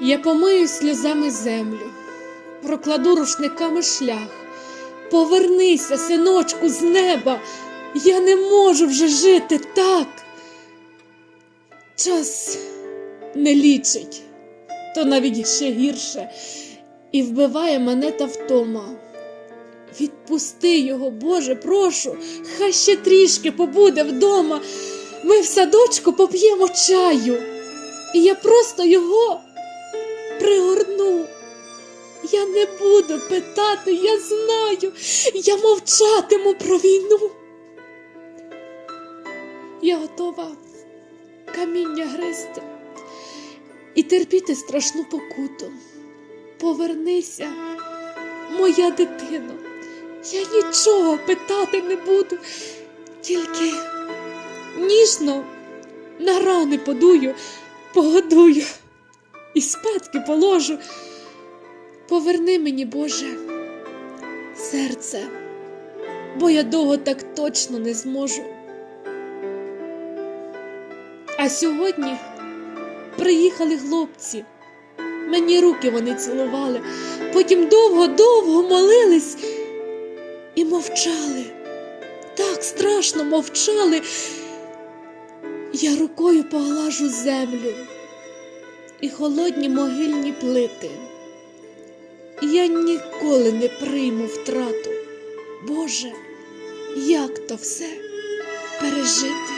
Я помию сльозами землю, прокладу рушниками шлях. Повернися, синочку, з неба. Я не можу вже жити так. Час не лічить, то навіть ще гірше, і вбиває мене та втома. Відпусти його, Боже, прошу, хай ще трішки побуде вдома. Ми в садочку поп'ємо чаю, і я просто його пригорну. Я не буду питати, я знаю, я мовчатиму про війну. Я готова каміння гризти і терпіти страшну покуту. Повернися, моя дитино, я нічого питати не буду, тільки ніжно на рани подую, погодую і спадки положу. Поверни мені, Боже, серце, бо я довго так точно не зможу. А сьогодні приїхали хлопці. Мені руки вони цілували, потім довго-довго молились і мовчали. Так страшно мовчали. Я рукою поглажу землю і холодні могильні плити. Я ніколи не прийму втрату. Боже, як то все пережити?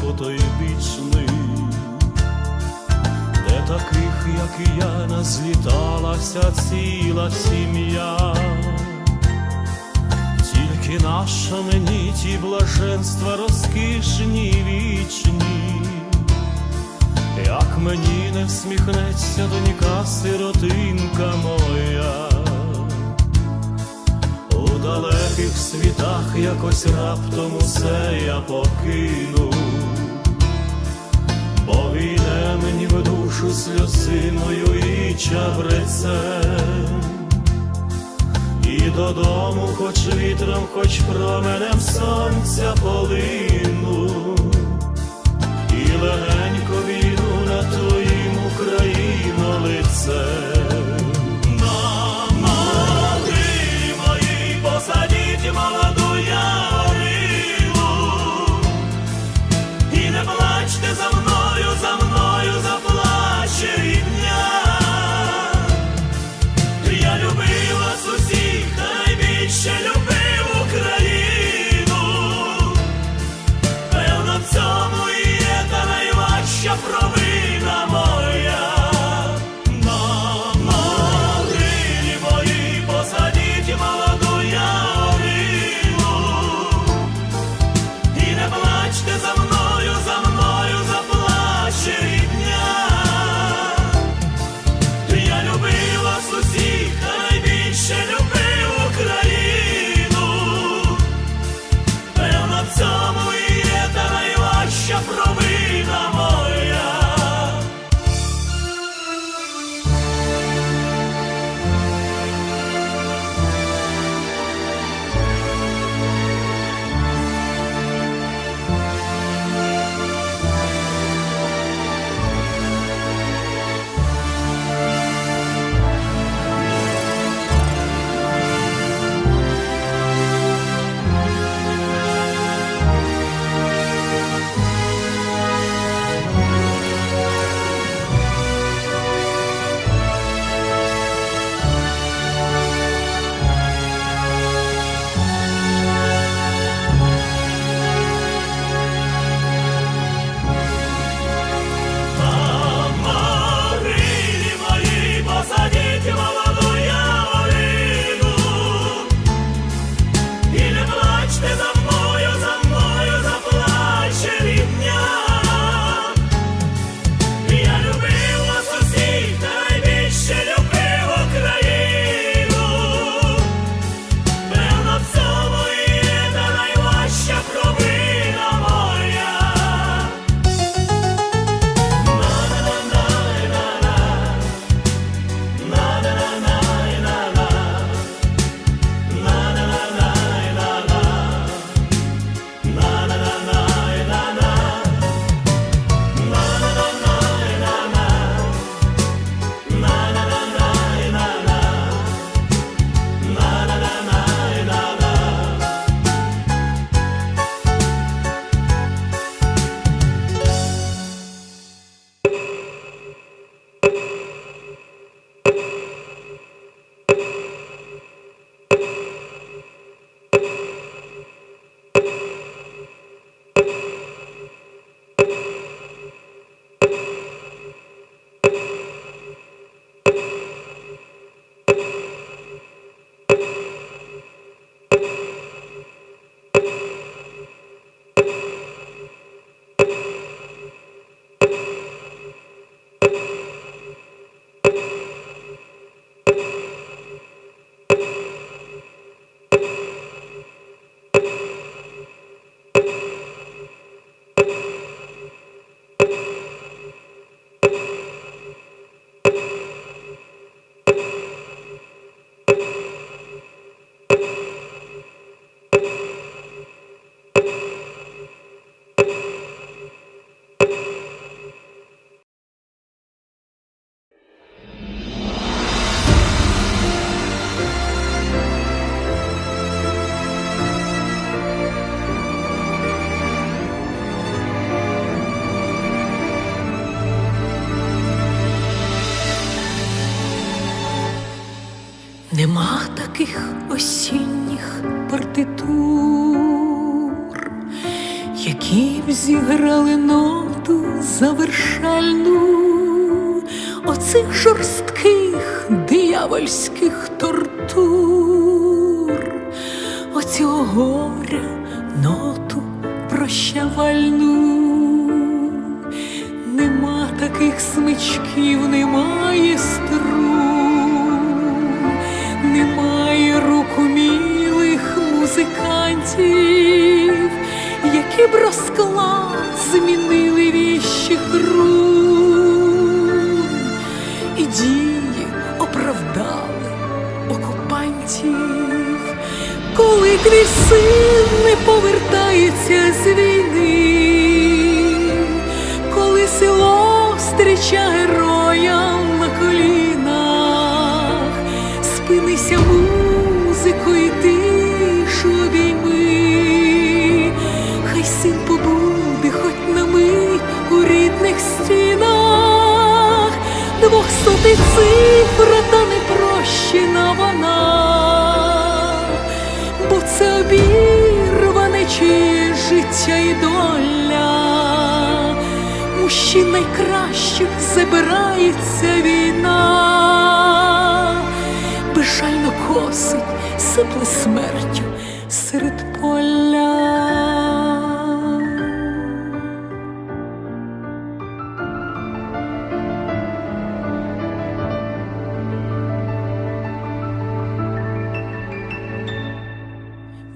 Потойбічний, де таких, як і я, назліталася ціла сім'я. Тільки наша мені ті блаженства розкішні вічні. Як мені не всміхнеться донька сиротинка моя, у далеких світах якось раптом усе я покину, бо війне мені в душу сльозиною і чабрецем, і додому, хоч вітром, хоч променем сонця полину, і легенько війну на твоїм Україно лице. Які б зіграли ноту завершальну оцих жорстких диявольських тортур, оцього горя ноту прощавальну. Нема таких смичків, немає струн, немає рук умілих музикантів, які б розклад змінили віщих рун, і дії оправдали окупантів. син не повертається з війни, коли село зустріча героям двохсотий цифра та непрощена вона, бо це обірване чиє життя і доля. Мужчин найкращих забирається війна, безжально косить, сипле смертю серед поля.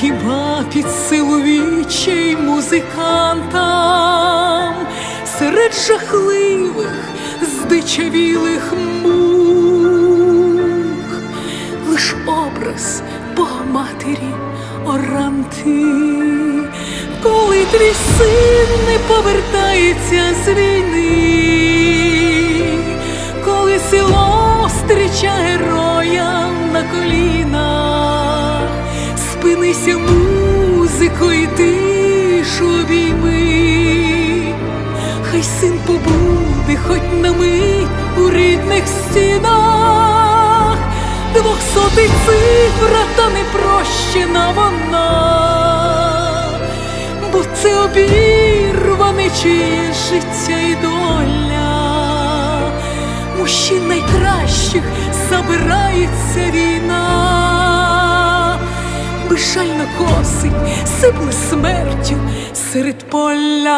хіба під силу вічей музикантам серед жахливих, здичавілих мук, лиш образ Бога матері оранти, коли твій син не повертається з війни, спинися музико і тишу обійми, хай син побуде хоч на мить у рідних стінах, двохсотий цифра та непрощена вона, бо це обірване чиє життя і доля. Мужчин найкращих забирається війна, безжально косить, сипле смертю серед поля.